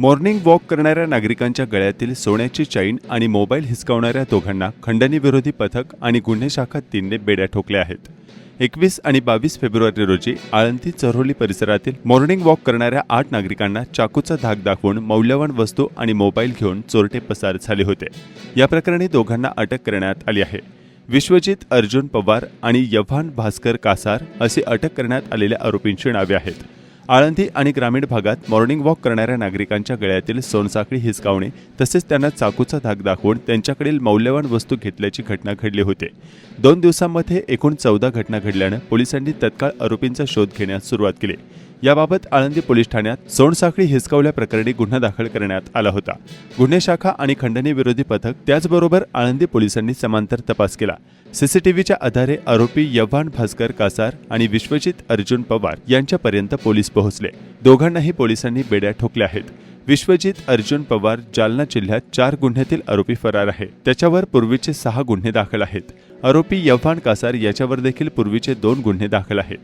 Morning walk करणाऱ्या नागरिकांच्या गळ्यातील सोन्याची चैन आणि मोबाईल हिसकावणाऱ्या दोघांना खंडणीविरोधी पथक आणि गुन्हे शाखा तीनने बेड्या ठोकल्या आहेत. एकवीस आणि बावीस फेब्रुवारी रोजी आळंदी चरोली परिसरातील मॉर्निंग वॉक करणाऱ्या आठ नागरिकांना चाकूचा धाक दाखवून मौल्यवान वस्तू आणि मोबाईल घेऊन चोरटे पसार झाले होते. या प्रकरणी दोघांना अटक करण्यात आली आहे. विश्वजित अर्जुन पवार आणि यव्हान भास्कर कासार असे अटक करण्यात आलेल्या आरोपींची नावे आहेत. आळंदी आणि ग्रामीण भागात मॉर्निंग वॉक करणाऱ्या नागरिकांच्या गळ्यातील सोनसाखळी हिसकावणे तसेच त्यांना चाकूचा धाक दाखवून त्यांच्याकडील मौल्यवान वस्तू घेतल्याची घटना घडली होते. दोन दिवसांमध्ये एकूण चौदा घटना घडल्यानं पोलिसांनी तत्काळ आरोपींचा शोध घेण्यास सुरुवात केली. याबाबत आळंदी पोलीस ठाण्यात सोनसाखळी हिसकावल्याप्रकरणी गुन्हा दाखल करण्यात आला होता. गुन्हे शाखा आणि खंडणी विरोधी पथक त्याचबरोबर आळंदी पोलिसांनी समांतर तपास केला. सीसीटीव्हीच्या आधारे आरोपी यव्हान भास्कर कासार आणि विश्वजित अर्जुन पवार यांच्यापर्यंत पोलीस पोहोचले. दोघांनाही पोलिसांनी बेड्या ठोकल्या आहेत. विश्वजित अर्जुन पवार जालना जिल्ह्यात चार गुन्ह्यातील आरोपी फरार आहे. त्याच्यावर पूर्वीचे सहा गुन्हे दाखल आहेत. आरोपी यव्हान कासार याच्यावर देखील पूर्वीचे दोन गुन्हे दाखल आहेत.